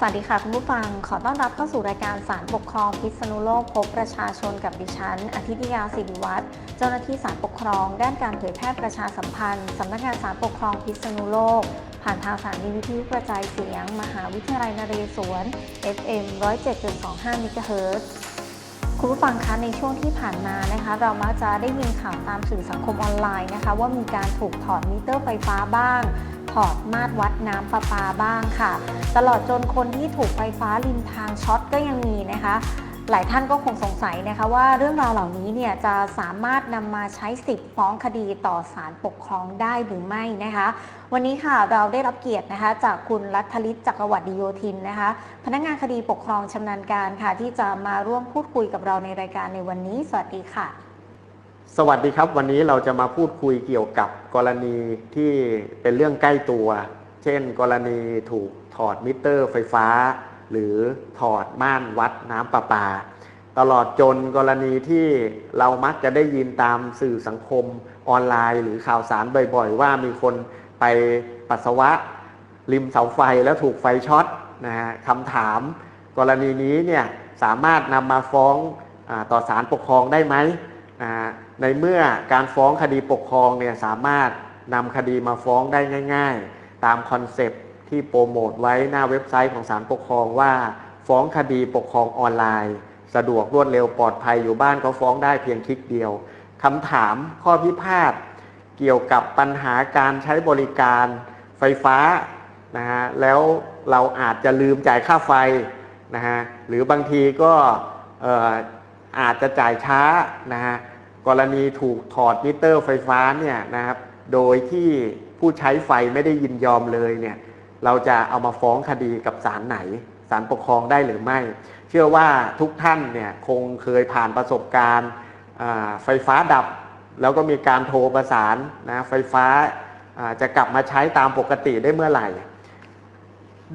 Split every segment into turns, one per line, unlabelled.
สวัสดีค่ะคุณผู้ฟัง ขอต้อนรับเข้าสู่รายการสารปกครองพิษณุโลกพบประชาชนกับดิฉันอธิตยาสิริวัฒน์เจ้าหน้าที่สารปกครอง ด้านการเผยแพร่ประชาสัมพันธ์สำนักงานสารปกครองพิษณุโลก ผ่านทางสถานีวิทยุกระจายเสียง มหาวิทยาลัยนเรศวร FM 107.25 MHz คุณผู้ฟังคะในช่วงที่ผ่านมานะคะเรามักจะได้ยินข่าวตามสื่อสังคมออนไลน์นะคะว่ามีการถูกถอดมิเตอร์ไฟฟ้าบ้าง ถอดมาตรวัดน้ำประปาบ้างค่ะ ตลอดจนคนที่ถูกไฟฟ้าริมทางช็อตก็ยังมีนะคะ หลายท่านก็คงสงสัยนะคะว่าเรื่องราวเหล่านี้เนี่ยจะสามารถนำมาใช้สิทธิ์ฟ้องคดีต่อศาลปกครองได้หรือไม่นะคะ วันนี้ค่ะเราได้รับเกียรตินะคะ จากคุณรัฐลิศจักรวรรดิโยธินนะคะ พนักงานคดีปกครองชำนาญการค่ะ ที่จะมาร่วมพูดคุยกับเราในรายการในวันนี้ สวัสดีค่ะ
สวัสดีครับวันนี้เราจะมาพูดคุยเกี่ยวกับกรณีที่เป็นเรื่องใกล้ตัว เช่น กรณีถูกถอดมิเตอร์ไฟฟ้า หรือถอดม่านวัดน้ำประปา ตลอดจนกรณีที่เรามักจะได้ยินตามสื่อสังคมออนไลน์ หรือข่าวสารบ่อยๆ ว่ามีคนไปปัสสาวะ ริมเสาไฟแล้วถูกไฟช็อตนะฮะคำถาม กรณีนี้เนี่ยสามารถนำมาฟ้องอต่อศาลปกครองได้ไหม นะฮะในเมื่อการฟ้องคดีปกครองเนี่ยสามารถนำคดีมาฟ้องได้ง่าย ๆ ตามคอนเซปที่โปรโมทไว้หน้าเว็บไซต์ของศาลปกครองว่า ฟ้องคดีปกครองออนไลน์ สะดวกรวดเร็วปลอดภัยอยู่บ้านก็ฟ้องได้เพียงคลิกเดียวคำถามข้อพิพาทเกี่ยวกับปัญหาการใช้บริการไฟฟ้านะฮะแล้วเราอาจจะลืมจ่ายค่าไฟนะฮะหรือบางทีก็ อาจจะจ่ายช้านะฮะกรณีถูกถอดมิเตอร์ไฟฟ้าเนี่ยนะครับโดยที่ผู้ใช้ไฟไม่ได้ยินยอมเลยเนี่ยเราจะเอามาฟ้องคดีกับศาลไหนศาลปกครองได้หรือไม่ เชื่อว่าทุกท่านเนี่ยคงเคยผ่านประสบการณ์ไฟฟ้าดับ แล้วก็มีการโทรประสานนะไฟฟ้าจะกลับมาใช้ตามปกติได้เมื่อไหร่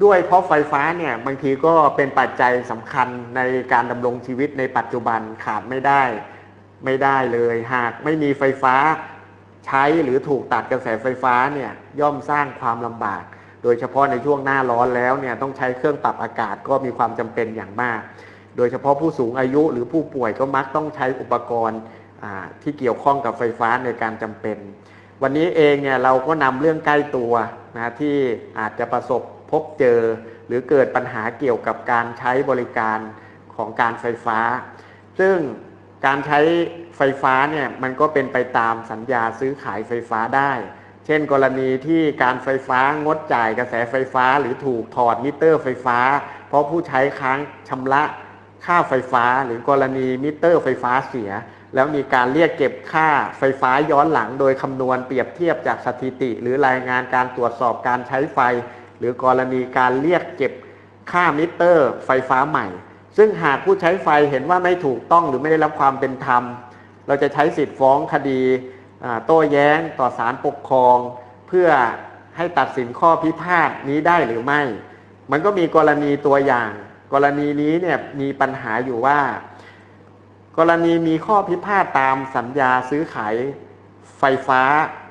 ด้วยเพราะไฟฟ้าเนี่ยบางทีก็เป็นปัจจัยสำคัญในการดำรงชีวิตในปัจจุบันขาดไม่ได้ไม่ได้เลย หากไม่มีไฟฟ้าใช้หรือถูกตัดกระแสไฟฟ้าเนี่ยย่อมสร้างความลำบาก โดยเฉพาะในช่วงหน้าร้อนแล้วเนี่ยต้องใช้เครื่องปรับอากาศก็มีความจำเป็นอย่างมาก โดยเฉพาะผู้สูงอายุหรือผู้ป่วยก็มักต้องใช้อุปกรณ์ที่เกี่ยวข้องกับไฟฟ้าในการจำเป็น วันนี้เองเนี่ยเราก็นำเรื่องใกล้ตัวนะที่อาจจะประสบ บเจอ หรือเกิดปัญหาเกี่ยวกับการใช้บริการของการไฟฟ้า ซึ่งการใช้ไฟฟ้าเนี่ยมันก็เป็นไปตามสัญญาซื้อขายไฟฟ้าได้ เช่น กรณีที่การไฟฟ้างดจ่ายกระแสไฟฟ้า หรือถูกถอดมิเตอร์ไฟฟ้า เพราะผู้ใช้ค้างชำระค่าไฟฟ้า หรือกรณีมิเตอร์ไฟฟ้าเสีย แล้วมีการเรียกเก็บค่าไฟฟ้าย้อนหลัง โดยคำนวณเปรียบเทียบจากสถิติ หรือรายงานการตรวจสอบการใช้ไฟ รือกรณีการเรียกเก็บค่ามิเตอร์ไฟฟ้าใหม่ ซึ่งหากผู้ใช้ไฟเห็นว่าไม่ถูกต้องหรือไม่ได้รับความเป็นธรรม เราจะใช้สิทธิ์ฟ้องคดีโต้แย้งต่อศาลปกครอง เพื่อให้ตัดสินข้อพิพาทนี้ได้หรือไม่ มันก็มีกรณีตัวอย่าง กรณีนี้เนี่ยมีปัญหาอยู่ว่า กรณีมีข้อพิพาทตามสัญญาซื้อขายไฟฟ้า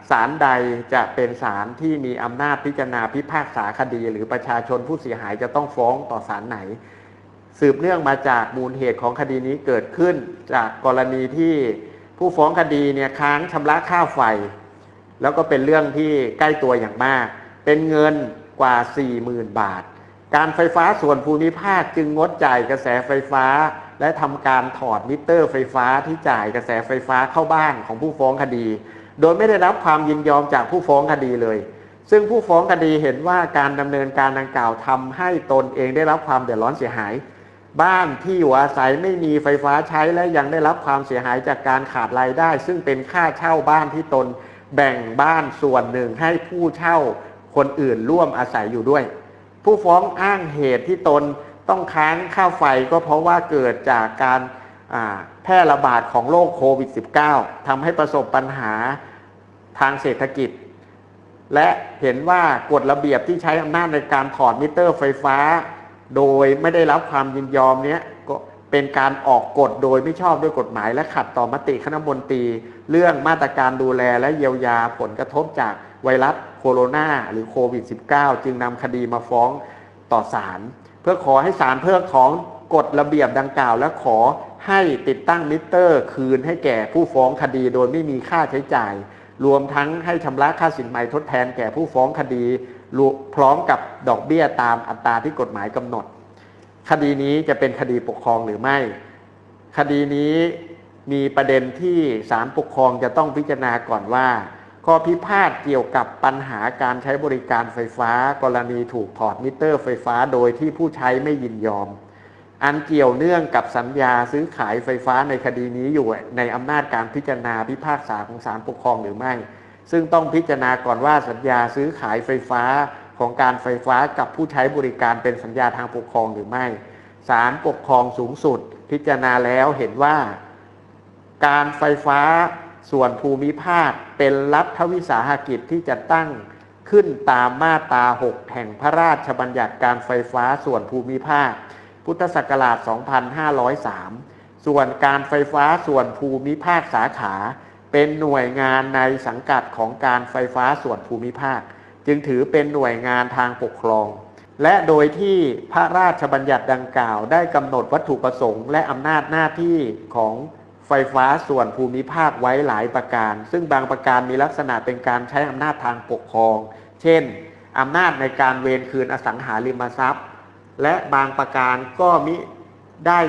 ศาลใดจะเป็นศาลที่มีอำนาจพิจารณาพิพากษาคดี หรือประชาชนผู้เสียหายจะต้องฟ้องต่อศาลไหน สืบเนื่องมาจากมูลเหตุของคดีนี้เกิดขึ้น จากกรณีที่ผู้ฟ้องคดีเนี่ยค้างชำระค่าไฟ แล้วก็เป็นเรื่องที่ใกล้ตัวอย่างมาก เป็นเงินกว่า 40,000 บาท การไฟฟ้าส่วนภูมิภาคจึงงดจ่ายกระแสไฟฟ้า และทำการถอดมิเตอร์ไฟฟ้าที่จ่ายกระแสไฟฟ้าเข้าบ้านของผู้ฟ้องคดี โดยไม่ได้รับความยินยอมจากผู้ฟ้องคดีเลย ซึ่งผู้ฟ้องคดีเห็นว่าการดำเนินการดังกล่าวทำให้ตนเองได้รับความเดือดร้อนเสียหาย บ้านที่อยู่อาศัยไม่มีไฟฟ้าใช้และยังได้รับความเสียหายจากการขาดรายได้ ซึ่งเป็นค่าเช่าบ้านที่ตนแบ่งบ้านส่วนหนึ่งให้ผู้เช่าคนอื่นร่วมอาศัยอยู่ด้วย ผู้ฟ้องอ้างเหตุที่ตนต้องค้างค่าไฟก็เพราะว่าเกิดจากการแพร่ระบาดของโรคโควิด -19 ทำให้ประสบปัญหา ทางเศรษฐกิจ และเห็นว่ากฎระเบียบที่ใช้อำนาจในการถอดมิเตอร์ไฟฟ้า โดยไม่ได้รับความยินยอมเนี้ยก็เป็นการออกกฎโดยไม่ชอบด้วยกฎหมาย และขัดต่อมติคณะมนตรี เรื่องมาตรการดูแลและเยียวยาผลกระทบจากไวรัสโคโรนาหรือโควิด -19 จึงนำคดีมาฟ้องต่อศาลเพื่อขอให้ศาลเพิกถอนกฎระเบียบดังกล่าว และขอให้ติดตั้งมิเตอร์ คืนให้แก่ผู้ฟ้องคดีโดยไม่มีค่าใช้จ่าย รวมทั้งให้ชำระค่าสินไหมทดแทนแก่ผู้ฟ้องคดีพร้อมกับดอกเบี้ยตามอัตราที่กฎหมายกำหนด คดีนี้จะเป็นคดีปกครองหรือไม่ คดีนี้มีประเด็นที่ศาลปกครองจะต้องพิจารณาก่อนว่า ข้อพิพาทเกี่ยวกับปัญหาการใช้บริการไฟฟ้า กรณีถูกถอดมิเตอร์ไฟฟ้าโดยที่ผู้ใช้ไม่ยินยอม อันเกี่ยวเนื่องกับสัญญาซื้อขายไฟฟ้าในคดีนี้อยู่ในอำนาจการพิจารณาพิพากษาของศาลปกครองหรือไม่ ซึ่งต้องพิจารณาก่อนว่าสัญญาซื้อขายไฟฟ้าของการไฟฟ้ากับผู้ใช้บริการเป็นสัญญาทางปกครองหรือไม่ศาลปกครองสูงสุด พิจารณาแล้วเห็นว่า การไฟฟ้าส่วนภูมิภาคเป็นรัฐวิสาหกิจที่จะตั้งขึ้นตามมาตรา 6 แห่งพระราชบัญญัติการไฟฟ้าส่วนภูมิภาค พุทธศักราช 2503 ส่วนการไฟฟ้าส่วนภูมิภาคสาขา เป็นหน่วยงานในสังกัดของการไฟฟ้าส่วนภูมิภาค จึงถือเป็นหน่วยงานทางปกครอง และโดยที่พระราชบัญญัติดังกล่าว ได้กำหนดวัตถุประสงค์และอำนาจหน้าที่ของไฟฟ้าส่วนภูมิภาคไว้หลายประการ ซึ่งบางประการมีลักษณะเป็นการใช้อำนาจทางปกครอง เช่นอำนาจในการเวรคืนอสังหาริมทรัพย์ และบางประการก็มิได้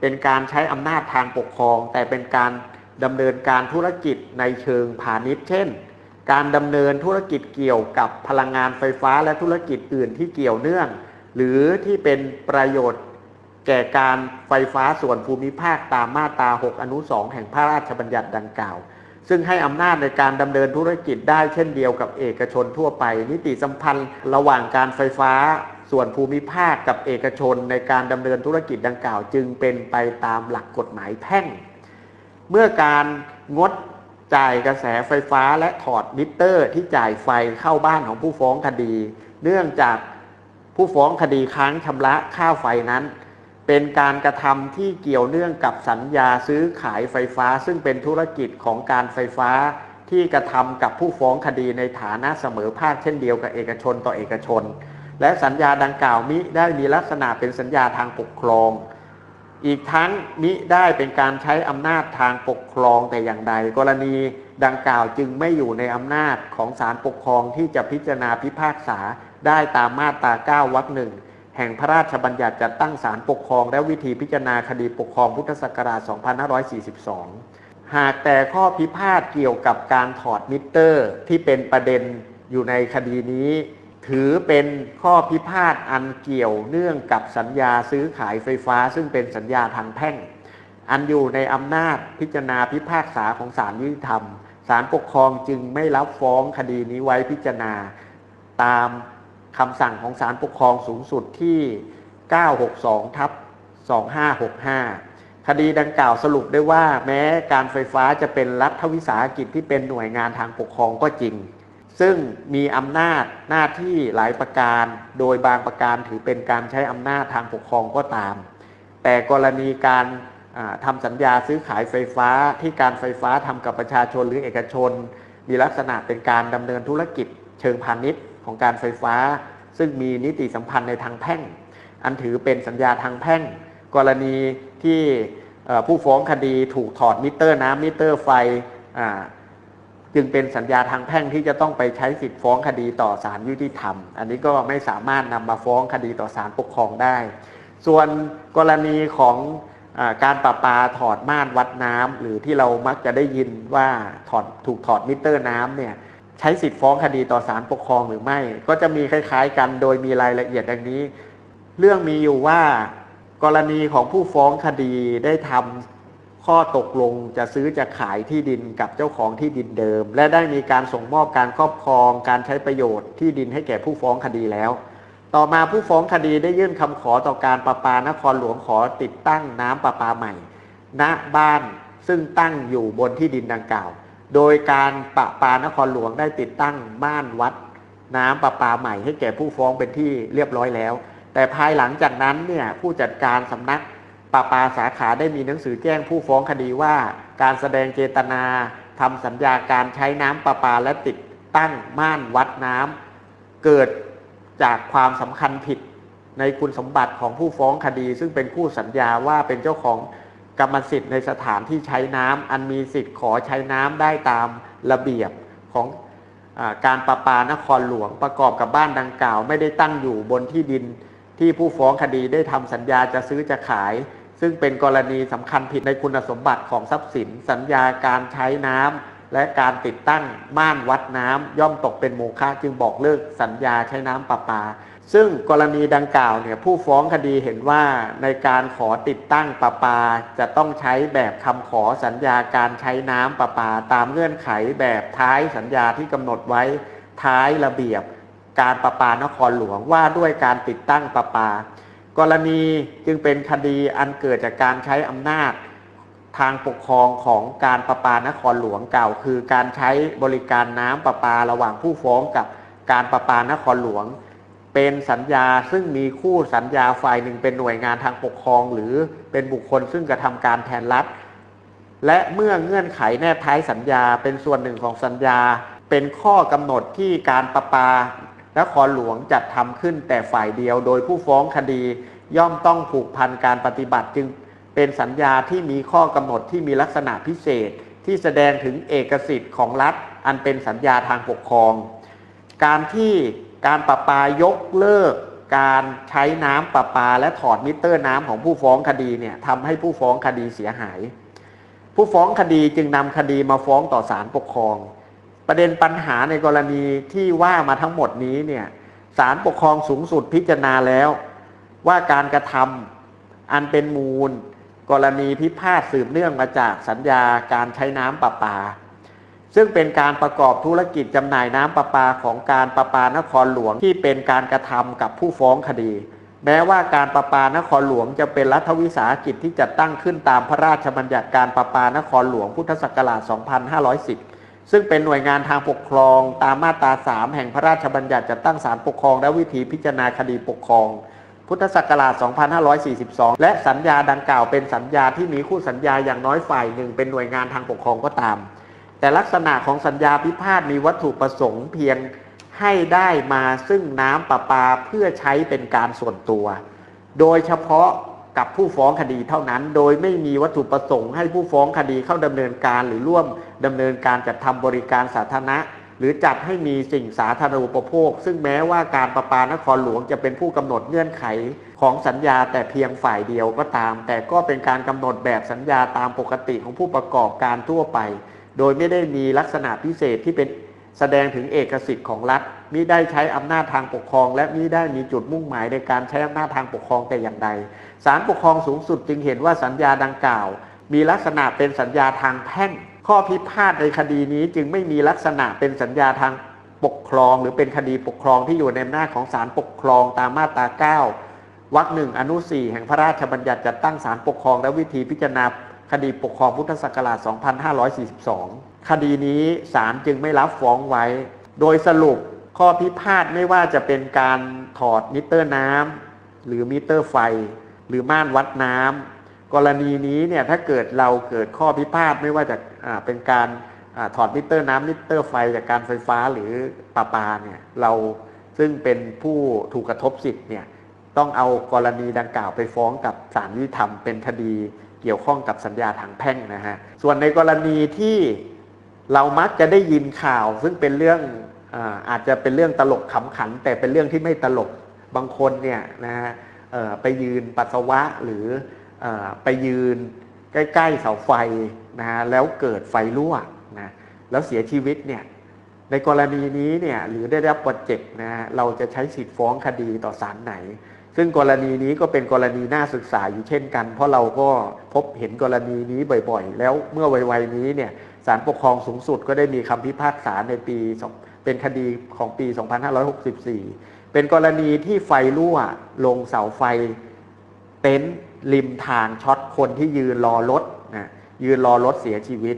เป็นการใช้อำนาจทางปกครอง แต่เป็นการดำเนินการธุรกิจในเชิงพาณิชย์ เช่น การดำเนินธุรกิจเกี่ยวกับพลังงานไฟฟ้าและธุรกิจอื่นที่เกี่ยวเนื่อง หรือที่เป็นประโยชน์แก่การไฟฟ้าส่วนภูมิภาคตามมาตรา 6 อนุ 2 แห่งพระราชบัญญัติดังกล่าว ซึ่งให้อำนาจในการดำเนินธุรกิจได้เช่นเดียวกับเอกชนทั่วไป นิติสัมพันธ์ระหว่างการไฟฟ้า ส่วนภูมิภาคกับเอกชนในการดำเนินธุรกิจดังกล่าว จึงเป็นไปตามหลักกฎหมายแพ่ง เมื่อการงดจ่ายกระแสไฟฟ้าและถอดมิเตอร์ที่จ่ายไฟเข้าบ้านของผู้ฟ้องคดี เนื่องจากผู้ฟ้องคดีค้างชำระค่าไฟนั้น เป็นการกระทำที่เกี่ยวเนื่องกับสัญญาซื้อขายไฟฟ้า ซึ่งเป็นธุรกิจของการไฟฟ้าที่กระทำกับผู้ฟ้องคดีในฐานะเสมอภาคเช่นเดียวกับเอกชนต่อเอกชน และสัญญาดังกล่าวมิได้มีลักษณะเป็นสัญญาทางปกครอง อีกทั้งมิได้เป็นการใช้อำนาจทางปกครองแต่อย่างใด กรณีดังกล่าวจึงไม่อยู่ในอำนาจของศาลปกครองที่จะพิจารณาพิพากษาได้ตามมาตรา9วรรคหนึ่งแห่งพระราชบัญญัติจัดตั้งศาลปกครอง และวิธีพิจารณาคดีปกครองพุทธศักราช 2542 หากแต่ข้อพิพาทเกี่ยวกับการถอดมิเตอร์ที่เป็นประเด็นอยู่ในคดีนี้ ถือเป็นข้อพิพาทอันเกี่ยวเนื่องกับสัญญาซื้อขายไฟฟ้า ซึ่งเป็นสัญญาทางแพ่ง อันอยู่ในอำนาจพิจารณาพิพากษาของศาลยุติธรรมศาลปกครองจึงไม่รับฟ้องคดีนี้ไว้พิจารณา ตามคำสั่งของศาลปกครองสูงสุดที่ 962 ทับ 2565 คดีดังกล่าวสรุปได้ว่าแม้การไฟฟ้าจะเป็นรัฐวิสาหกิจที่เป็นหน่วยงานทางปกครองก็จริง ซึ่งมีอำนาจหน้าที่หลายประการ โดยบางประการถือเป็นการใช้อำนาจทางปกครองก็ตาม แต่กรณีการอ่าทำสัญญาซื้อขายไฟฟ้าที่การไฟฟ้าทำกับประชาชนหรือเอกชน มีลักษณะเป็นการดำเนินธุรกิจเชิงพาณิชย์ของการไฟฟ้า ซึ่งมีนิติสัมพันธ์ในทางแพ่ง อันถือเป็นสัญญาทางแพ่ง กรณีที่ผู้ฟ้องคดีถูกถอดมิเตอร์น้ำมิเตอร์ไฟ จึงเป็นสัญญาทางแพ่งที่จะต้องไปใช้สิทธิ์ฟ้องคดีต่อศาลยุติธรรม อันนี้ก็ไม่สามารถนำมาฟ้องคดีต่อศาลปกครองได้ ส่วนกรณีของอการประปาถอดม่านวัดน้ำหรือที่เรามักจะได้ยินว่าถอดถูกถอดมิเตอร์น้ำเนี่ยใช้สิทธิ์ฟ้องคดีต่อศาลปกครองหรือไม่ ก็จะมีคล้าย ๆ กันโดยมีรายละเอียดดังนี้ เรื่องมีอยู่ว่ากรณีของผู้ฟ้องคดีได้ทำ ข้อตกลงจะซื้อจะขายที่ดินกับเจ้าของที่ดินเดิม และได้มีการส่งมอบการครอบครอง การใช้ประโยชน์ที่ดินให้แก่ผู้ฟ้องคดีแล้ว ต่อมาผู้ฟ้องคดีได้ยื่นคำขอต่อการประปานครหลวงขอติดตั้งน้ำประปาใหม่ ณบ้านซึ่งตั้งอยู่บนที่ดินดังกล่าว โดยการประปานครหลวงได้ติดตั้งม่านวัด น้ำประปาใหม่ให้แก่ผู้ฟ้องเป็นที่เรียบร้อยแล้ว แต่ภายหลังจากนั้นเนี่ยผู้จัดการสำนัก ประปาสาขาได้มีหนังสือแจ้งผู้ฟ้องคดีว่า การแสดงเจตนาทำสัญญาการใช้น้ำประปาและติดตั้งม่านวัดน้ำเกิดจากความสำคัญผิดในคุณสมบัติของผู้ฟ้องคดี ซึ่งเป็นคู่สัญญาว่าเป็นเจ้าของกรรมสิทธิ์ในสถานที่ใช้น้ำอันมีสิทธิ์ขอใช้น้ำได้ตามระเบียบของอการประปานครหลวงประกอบกับบ้านดังกล่าว ไม่ได้ตั้งอยู่บนที่ดินที่ผู้ฟ้องคดีได้ทำสัญญาจะซื้อจะขาย ซึ่งเป็นกรณีสำคัญผิดในคุณสมบัติของทรัพย์สิน สัญญาการใช้น้ำและการติดตั้งม่านวัดน้ำย่อมตกเป็นโมฆะจึงบอกเลิกสัญญาใช้น้ำประปา ซึ่งกรณีดังกล่าวเนี่ยผู้ฟ้องคดีเห็นว่าในการขอติดตั้งประปา จะต้องใช้แบบคำขอสัญญาการใช้น้ำประปา ตามเงื่อนไขแบบท้ายสัญญาที่กำหนดไว้ท้ายระเบียบ การประปานครหลวงว่าด้วยการติดตั้งประปา กรณีจึงเป็นคดีอันเกิดจากการใช้อำนาจทางปกครองของการประปานครหลวงเก่า คือการใช้บริการน้ำประปาระหว่างผู้ฟ้องกับการประปานครหลวง เป็นสัญญาซึ่งมีคู่สัญญาฝ่ายหนึ่งเป็นหน่วยงานทางปกครอง หรือเป็นบุคคลซึ่งกระทำการแทนรัฐ และเมื่อเงื่อนไขแนบท้ายสัญญาเป็นส่วนหนึ่งของสัญญา เป็นข้อกำหนดที่การประปา นครหลวงจัดทำขึ้นแต่ฝ่ายเดียว โดยผู้ฟ้องคดีย่อมต้องผูกพันการปฏิบัติจึงเป็นสัญญาที่มีข้อกำหนดที่มีลักษณะพิเศษ ที่แสดงถึงเอกสิทธิ์ของรัฐ อันเป็นสัญญาทางปกครอง การที่การประปายกเลิก การใช้น้ำประปาและถอดมิเตอร์น้ำของผู้ฟ้องคดีเนี่ยทำให้ผู้ฟ้องคดีเสียหาย ผู้ฟ้องคดีจึงนำคดีมาฟ้องต่อศาลปกครอง ประเด็นปัญหาในกรณีที่ว่ามาทั้งหมดนี้เนี่ยศาลปกครองสูงสุดพิจารณาแล้ว ว่าการกระทำอันเป็นมูล กรณีพิพาทสืบเนื่องมาจากสัญญาการใช้น้ำประปา ซึ่งเป็นการประกอบธุรกิจจำหน่ายน้ำประปาของการประปานครหลวงที่เป็นการกระทำกับผู้ฟ้องคดี แม้ว่าการประปานครหลวงจะเป็นรัฐวิสาหกิจที่จัดตั้งขึ้นตามพระราชบัญญัติการประปานครหลวงพุทธศักราช 2510 ซึ่งเป็นหน่วยงานทางปกครองตามมาตรา 3 แห่งพระราชบัญญัติจัดตั้งศาลปกครอง และวิธีพิจารณาคดีปกครอง พุทธศักราช 2542 และสัญญาดังกล่าวเป็นสัญญาที่มีคู่สัญญาอย่างน้อยฝ่ายหนึ่งเป็นหน่วยงานทางปกครองก็ตาม แต่ลักษณะของสัญญาพิพาทมีวัตถุประสงค์เพียงให้ได้มาซึ่งน้ำประปาเพื่อใช้เป็นการส่วนตัว โดยเฉพาะ กับผู้ฟ้องคดีเท่านั้น โดยไม่มีวัตถุประสงค์ให้ผู้ฟ้องคดีเข้าดำเนินการหรือร่วมดำเนินการจัดทำบริการสาธารณะ หรือจัดให้มีสิ่งสาธารณูปโภค ซึ่งแม้ว่าการประปานครหลวงจะเป็นผู้กำหนดเงื่อนไขของสัญญาแต่เพียงฝ่ายเดียวก็ตาม แต่ก็เป็นการกำหนดแบบสัญญาตามปกติของผู้ประกอบการทั่วไป โดยไม่ได้มีลักษณะพิเศษที่เป็น แสดงถึงเอกสิทธิ์ของรัฐมิได้ใช้อำนาจทางปกครอง และมิได้มีจุดมุ่งหมายในการใช้อำนาจทางปกครองแต่อย่างใดศาลปกครองสูงสุดจึงเห็นว่าสัญญาดังกล่าว มีลักษณะเป็นสัญญาทางแพ่ง ข้อพิพาทในคดีนี้จึงไม่มีลักษณะเป็นสัญญาทางปกครอง หรือเป็นคดีปกครองที่อยู่ในอำนาจของศาลปกครองตามมาตรา 9วรรคหนึ่งอนุสี่แห่งพระราชบัญญัติจัดตั้งศาลปกครองและวิธีพิจารณาคดีปกครองพุทธศักราช 2542 คดีนี้ศาลจึงไม่รับฟ้องไว้ โดยสรุปข้อพิพาทไม่ว่าจะเป็นการถอดมิเตอร์น้ำหรือมิเตอร์ไฟ หรือม่านวัดน้ำกรณีนี้เนี่ยถ้าเกิดเราเกิดข้อพิพาทไม่ว่าจะเป็นการอถอดมิเตอร์น้ำมิเตอร์ไฟจากการไฟฟ้าหรือประปาเนี่ยเราซึ่งเป็นผู้ถูกกระทบสิทธิ์เนี่ยต้องเอากรณีดังกล่าวไปฟ้องกับศาลยุติธรรมเป็นคดีเกี่ยวข้องกับสัญญาทางแพ่งนะฮะส่วนในกรณีที่ เรามักจะได้ยินข่าว ซึ่งเป็นเรื่องอาอาจจะเป็นเรื่องตลกขำขัน แต่เป็นเรื่องที่ไม่ตลกบางคนเนี่ยนะฮะไปยืนปัสสาวะหรืออไปยืนใกล้ๆเสาไฟนะฮะแล้วเกิดไฟรั่วนะแล้วเสียชีวิตเนี่ยในกรณีนี้เนี่ยหรือได้รับบาดเจ็บนะฮะเราจะใช้สิทธิ์ฟ้องคดีต่อศาลไหน ซึ่งกรณีนี้ก็เป็นกรณีน่าศึกษาอยู่เช่นกัน เพราะเราก็พบเห็นกรณีนี้บ่อยๆ แล้วเมื่อวัยๆนี้เนี่ย ศาลปกครองสูงสุดก็ได้มีคำพิพากษาในปี เป็นคดีของปี 2564 เป็นกรณีที่ไฟรั่วลงเสาไฟ เต็นท์ริมทางช็อตคนที่ยืนรอรถนะยืนรอรถเสียชีวิต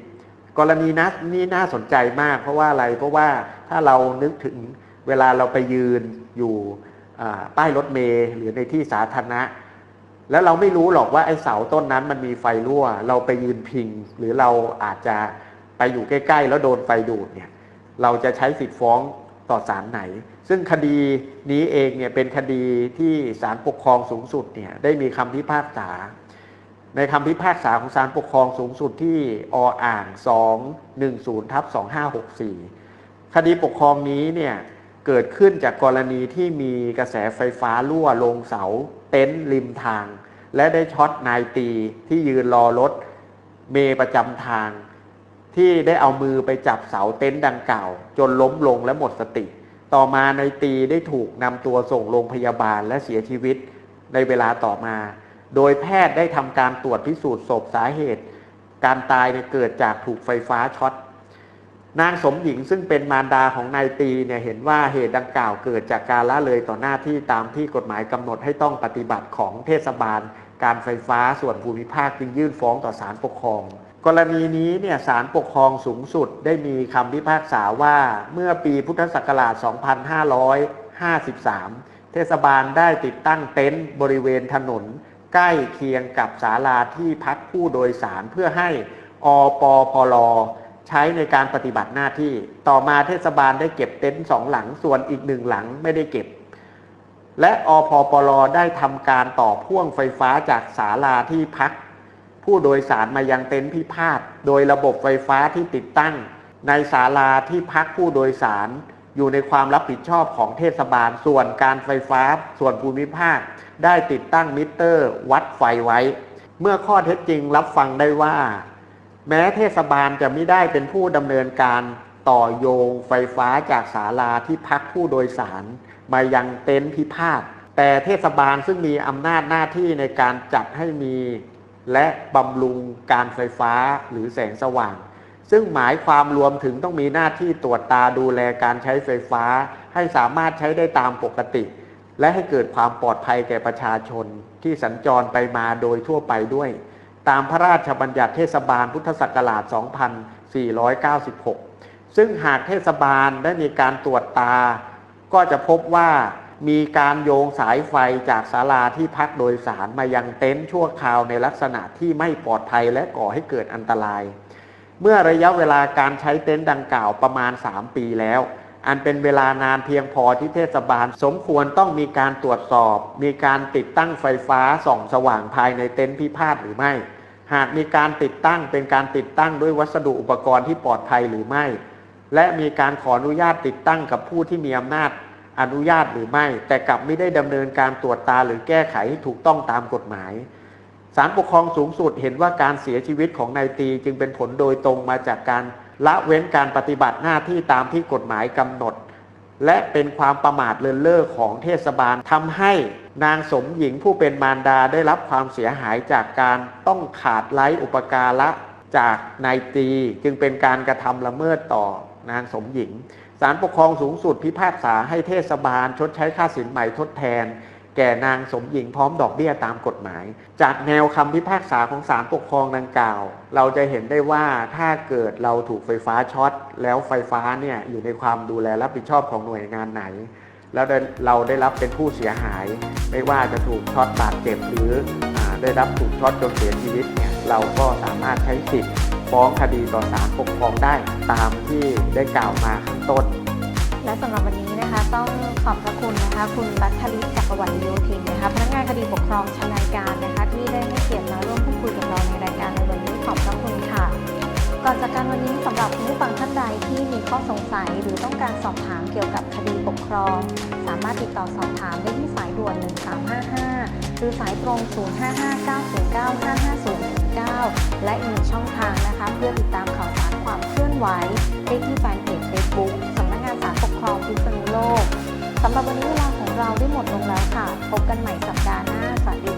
กรณีนันี่น่าสนใจมากเพราะว่าอะไรเพราะว่าถ้าเรานึกถึงเวลาเราไปยืนอยู่ป้ายรถเมล์หรือในที่สาธารณะ แล้วเราไม่รู้หรอกว่าไอ้เสาต้นนั้นมันมีไฟรั่ว เราไปยืนพิง หรือเราอาจจะ ไปอยู่ใกล้ ๆ แล้วโดนไฟดูดเนี่ยเราจะใช้สิทธิ์ฟ้องต่อศาลไหน ซึ่งคดีนี้เองเนี่ยเป็นคดีที่ศาลปกครองสูงสุดเนี่ยได้มีคำพิพากษา ในคำพิพากษาของศาลปกครองสูงสุดที่ออ่าง 210ทับ2564 คดีปกครองนี้เนี่ยเกิดขึ้นจากกรณีที่มีกระแสไฟฟ้ารั่วลงเสาเต็นท์ริมทาง และได้ช็อตนายตีที่ยืนรอรถเมย์ประจำทาง ที่ได้เอามือไปจับเสาเต็นท์ดังกล่าว จนล้มลงและหมดสติ ต่อมาในตีได้ถูกนำตัวส่งโรงพยาบาลและเสียชีวิตในเวลาต่อมา โดยแพทย์ได้ทำการตรวจพิสูจน์ศพสาเหตุ การตายเนี่ยเกิดจากถูกไฟฟ้าช็อตนางสมหญิงซึ่งเป็นมารดาของนายตีเนี่ยเห็นว่าเหตุดังกล่าวเกิดจากการละเลยต่อหน้าที่ตามที่กฎหมายกำหนดให้ต้องปฏิบัติของเทศบาล การไฟฟ้าส่วนภูมิภาคจึงยื่นฟ้องต่อศาลปกครอง กรณีนี้เนี่ยศาลปกครองสูงสุดได้มีคำพิพากษาว่าเมื่อปีพุทธศักราช 2553 เทศบาลได้ติดตั้งเต็นท์บริเวณถนน ใกล้เคียงกับศาลาที่พักผู้โดยสารเพื่อให้อปพลใช้ในการปฏิบัติหน้าที่ ต่อมาเทศบาลได้เก็บเต็นท์สองหลังส่วนอีกหนึ่งหลังไม่ได้เก็บ และอพปลได้ทำการต่อพ่วงไฟฟ้าจากศาลาที่พัก ผู้โดยสารมายังเต็นท์พิพาทโดยระบบไฟฟ้าที่ติดตั้ง ในศาลาที่พักผู้โดยสาร อยู่ในความรับผิดชอบของเทศบาล ส่วนการไฟฟ้าส่วนภูมิภาค ได้ติดตั้งมิเตอร์ วัดไฟไว้ เมื่อข้อเท็จจริงรับฟังได้ว่า แม้เทศบาลจะไม่ได้เป็นผู้ดำเนินการต่อโยงไฟฟ้าจากศาลาที่พักผู้โดยสาร มายังเต็นท์พิพาทแต่เทศบาลซึ่งมีอำนาจหน้าที่ในการจัดให้มี และบำรุงการไฟฟ้าหรือแสงสว่าง ซึ่งหมายความรวมถึงต้องมีหน้าที่ตรวจตาดูแลการใช้ไฟฟ้า ให้สามารถใช้ได้ตามปกติ และให้เกิดความปลอดภัยแก่ประชาชน ที่สัญจรไปมาโดยทั่วไปด้วย ตามพระราชบัญญัติเทศบาลพุทธศักราช 2496 ซึ่งหากเทศบาลได้มีการตรวจตา ก็จะพบว่า มีการโยงสายไฟจากศาลาที่พักโดยสารมายังเต็นท์ชั่วคราวในลักษณะที่ไม่ปลอดภัยและก่อให้เกิดอันตราย เมื่อระยะเวลาการใช้เต็นท์ดังกล่าวประมาณ 3 ปีแล้ว อันเป็นเวลานานเพียงพอที่เทศบาล สมควรต้องมีการตรวจสอบ มีการติดตั้งไฟฟ้าส่องสว่างภายในเต็นท์พิพาทหรือไม่ หากมีการติดตั้งเป็นการติดตั้งด้วยวัสดุอุปกรณ์ที่ปลอดภัยหรือไม่ และมีการขออนุญาตติดตั้งกับผู้ที่มีอำนาจ อนุญาตหรือไม่ แต่กลับไม่ได้ดำเนินการตรวจตาหรือแก้ไขให้ถูกต้องตามกฎหมายศาลปกครองสูงสุดเห็นว่าการเสียชีวิตของนายตีจึงเป็นผลโดยตรงมาจากการละเว้นการปฏิบัติหน้าที่ตามที่กฎหมายกำหนด และเป็นความประมาทเลินเล่อของเทศบาลทำให้นางสมหญิงผู้เป็นมารดาได้รับความเสียหายจากการต้องขาดไร้อุปการะจากนายตีจึงเป็นการกระทำละเมิดต่อนางสมหญิง ศาลปกครองสูงสุดพิพากษาให้เทศบาล ชดใช้ค่าสินใหม่ทดแทน แก่นางสมหญิงพร้อมดอกเบี้ยตามกฎหมาย จากแนวคำพิพากษาของศาลปกครองดังกล่าว เราจะเห็นได้ว่าถ้าเกิดเราถูกไฟฟ้าช็อต แล้วไฟฟ้าเนี่ยอยู่ในความดูแลรับผิดชอบของหน่วยงานไหน แล้วเราได้รับเป็นผู้เสียหาย ไม่ว่าจะถูกช็อตบาดเจ็บหรืออได้รับถูกช็อตจนเสียชีวิตเนี่ยเราก็สามารถใช้สิทธิ์ ฟ้องคดีต่อศาลปกครองได้ตามที่ได้กล่าวมาข้างต้น
และสำหรับวันนี้นะคะ ต้องขอบพระคุณนะคะ คุณรัฐลิศจักรวรรดิโยธินนะคะพนักงานคดีปกครองชำนาญการนะคะ ที่ได้ให้เกียรติมาร่วมพูดคุยกับเราในรายการในวันนี้ขอบพระคุณค่ะก่อนจากการวันนี้สำหรับคุณผู้ฟังท่านใดที่มีข้อสงสัยหรือต้องการสอบถามเกี่ยวกับคดีปกครอง สามารถติดต่อสอบถามได้ที่สายด่วน 1355 หรือสายตรง 055909550 -19 และอีกหนึ่งช่องทางนะคะ เพื่อติดตามข่าวสารความเคลื่อนไหวได้ที่แฟนเพจ Facebook สำนักงานศาลปกครองพิษณุโลกสำหรับวันนี้เวลาของเราได้หมดลงแล้วค่ะ พบกันใหม่สัปดาห์หน้าสวัสดี